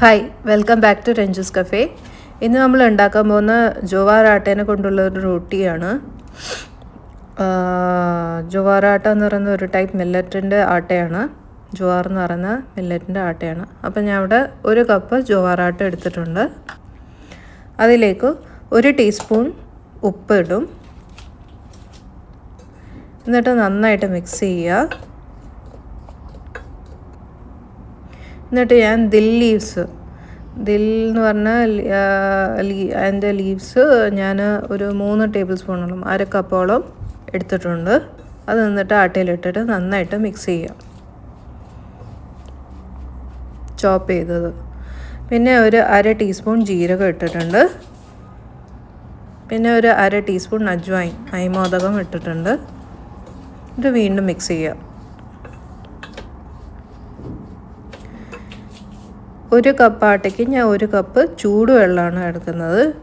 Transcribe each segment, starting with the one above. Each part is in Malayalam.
Hi welcome back to Ranju's cafe ഇന്ന് നമ്മൾ ഉണ്ടാക്കാൻ പോകുന്ന ജോവാർ ആട്ടേനെ കൊണ്ടുള്ള ഒരു റൊട്ടിയാണ്. ജോവാർ ആട്ട എന്ന് പറയുന്ന ഒരു ടൈപ്പ് മില്ലറ്റിന്റെ ആട്ടയാണ്. ജോവാർ എന്ന് പറയുന്ന മില്ലറ്റിന്റെ ആട്ടയാണ്. അപ്പം ഞാൻ അവിടെ ഒരു കപ്പ് ജോവാർ ആട്ട എടുത്തിട്ടുണ്ട്. അതിലേക്ക് ഒരു ടീസ്പൂൺ ഉപ്പ് ഇടും. എന്നിട്ട് നന്നായിട്ട് മിക്സ് ചെയ്യുക. എന്നിട്ട് ഞാൻ ദിൽ ലീവ്സ്. ദിൽ എന്ന് പറഞ്ഞാൽ അതിന്റെ ലീവ്സ് ഞാൻ ഒരു മൂന്ന് ടേബിൾ സ്പൂണോളം അര കപ്പോളം എടുത്തിട്ടുണ്ട്. അത് എന്നിട്ട് ആട്ടയിലിട്ടിട്ട് നന്നായിട്ട് മിക്സ് ചെയ്യാം. ചോപ്പ് ചെയ്തത്. പിന്നെ ഒരു അര ടീസ്പൂൺ ജീരകം ഇട്ടിട്ടുണ്ട്. പിന്നെ ഒരു അര ടീസ്പൂൺ അജ്വൈൻ അയ്മോദകം ഇട്ടിട്ടുണ്ട്. ഇത് വീണ്ടും മിക്സ് ചെയ്യാം. ഒരു കപ്പ് ആട്ടയ്ക്ക് ഞാൻ ഒരു കപ്പ് ചൂടുവെള്ളമാണ് എടുക്കുന്നത്.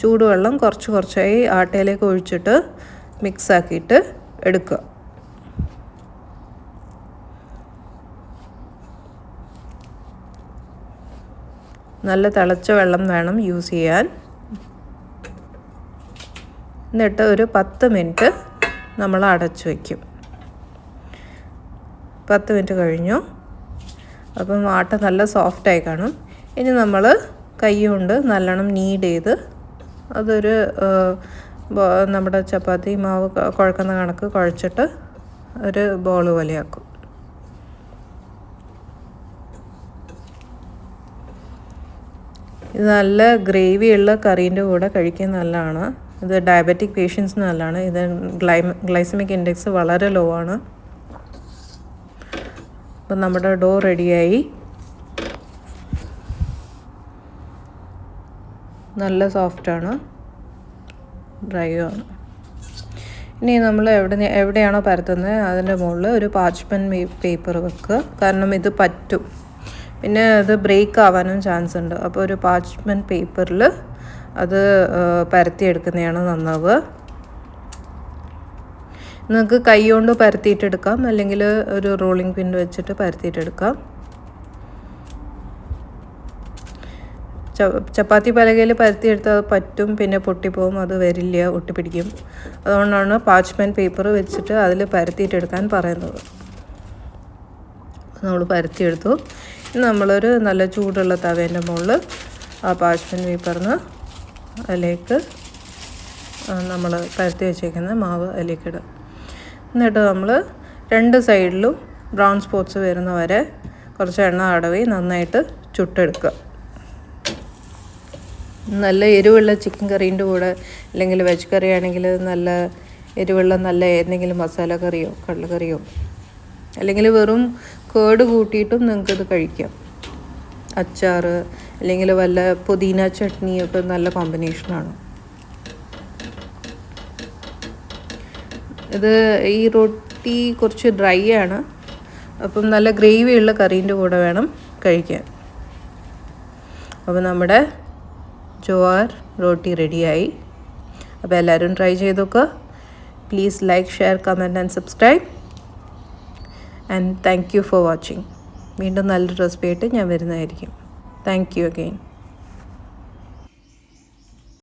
ചൂടുവെള്ളം കുറച്ച് കുറച്ചായി ആട്ടയിലേക്ക് ഒഴിച്ചിട്ട് മിക്സാക്കിയിട്ട് എടുക്കുക. നല്ല തിളച്ച വെള്ളം വേണം യൂസ് ചെയ്യാൻ. എന്നിട്ട് ഒരു പത്ത് മിനിറ്റ് നമ്മൾ അടച്ചു വയ്ക്കും പത്ത് മിനിറ്റ് കഴിഞ്ഞു. അപ്പം ആട്ട നല്ല സോഫ്റ്റായി കാണും. ഇനി നമ്മൾ കൈ കൊണ്ട് നല്ലോണം നീഡ് ചെയ്ത് അതൊരു നമ്മുടെ ചപ്പാത്തി മാവ് കുഴക്കുന്ന കണക്ക് കുഴച്ചിട്ട് ഒരു ബോൾ പോലെയാക്കും. ഇത് നല്ല ഗ്രേവിയുള്ള കറീന്റെ കൂടെ കഴിക്കാൻ നല്ലതാണ്. ഇത് ഡയബറ്റിക് പേഷ്യൻസിന് നല്ലതാണ്. ഇത് ഗ്ലൈ ഗ്ലൈസമിക് ഇൻഡെക്സ് വളരെ ലോ ആണ്. അപ്പം നമ്മുടെ ഡോ റെഡിയായി. നല്ല സോഫ്റ്റാണ് ഡ്രൈ ആണ്. ഇനി നമ്മൾ എവിടെ എവിടെയാണോ പരത്തുന്നത് അതിന്റെ മുകളിൽ ഒരു പാച്ച്പെൻ പേപ്പർ വെക്കുക. കാരണം ഇത് പറ്റും. പിന്നെ അത് ബ്രേക്ക് ആവാനും ചാൻസ് ഉണ്ട്. അപ്പോൾ ഒരു പാച്ച്പെൻ പേപ്പറിൽ അത് പരത്തിയെടുക്കുന്നതാണ് നന്നാവുക. നിങ്ങൾക്ക് കൈ കൊണ്ട് പരത്തിയിട്ടെടുക്കാം. അല്ലെങ്കിൽ ഒരു റോളിംഗ് പിൻ വെച്ചിട്ട് പരത്തിയിട്ടെടുക്കാം. ചപ്പാത്തി പലകയിൽ പരത്തിയെടുത്താൽ പറ്റും. പിന്നെ പൊട്ടിപ്പോവും. അത് വരില്ല. ഒട്ടിപ്പിടിക്കും. അതുകൊണ്ടാണ് പാച്ച്മെൻ പേപ്പർ വെച്ചിട്ട് അതിൽ പരത്തിയിട്ടെടുക്കാൻ പറയുന്നത്. നമ്മൾ പരത്തിയെടുത്തു. നമ്മളൊരു നല്ല ചൂടുള്ള തവേന്റെ മുകളിൽ ആ പാച്ച്മെൻ പേപ്പറിന് അതിലേക്ക് നമ്മൾ പരത്തി വെച്ചേക്കുന്ന മാവ് അതിലേക്ക് ഇടുക എന്നിട്ട് നമ്മൾ രണ്ട് സൈഡിലും ബ്രൗൺ സ്പോട്ട്സ് വരുന്ന വരെ കുറച്ച് എണ്ണ അടവി നന്നായിട്ട് ചുട്ടെടുക്കുക. നല്ല എരിവുള്ള ചിക്കൻ കറീന്റെ കൂടെ അല്ലെങ്കിൽ വെജ് കറി ആണെങ്കിൽ നല്ല എരിവുള്ള നല്ല ഏതെങ്കിലും മസാല കറിയോ കടലക്കറിയോ അല്ലെങ്കിൽ വെറും കേട് കൂട്ടിയിട്ടും നിങ്ങൾക്കിത് കഴിക്കാം. അച്ചാർ അല്ലെങ്കിൽ വല്ല പുതിന ചട്നിയൊക്കെ നല്ല കോമ്പിനേഷനാണ് ഇത് ഈ റൊട്ടി കുറച്ച് ഡ്രൈ ആണ്. അപ്പം നല്ല ഗ്രേവിയുള്ള കറീന്റെ കൂടെ വേണം കഴിക്കാൻ. അപ്പോൾ നമ്മുടെ ജോവാർ റോട്ടി റെഡിയായി. അപ്പോൾ എല്ലാവരും ട്രൈ ചെയ്തൊക്കെ please like share comment and subscribe and thank you for watching വീണ്ടും നല്ലൊരു റെസിപ്പി ആയിട്ട് ഞാൻ വരുന്നതായിരിക്കും. Thank you again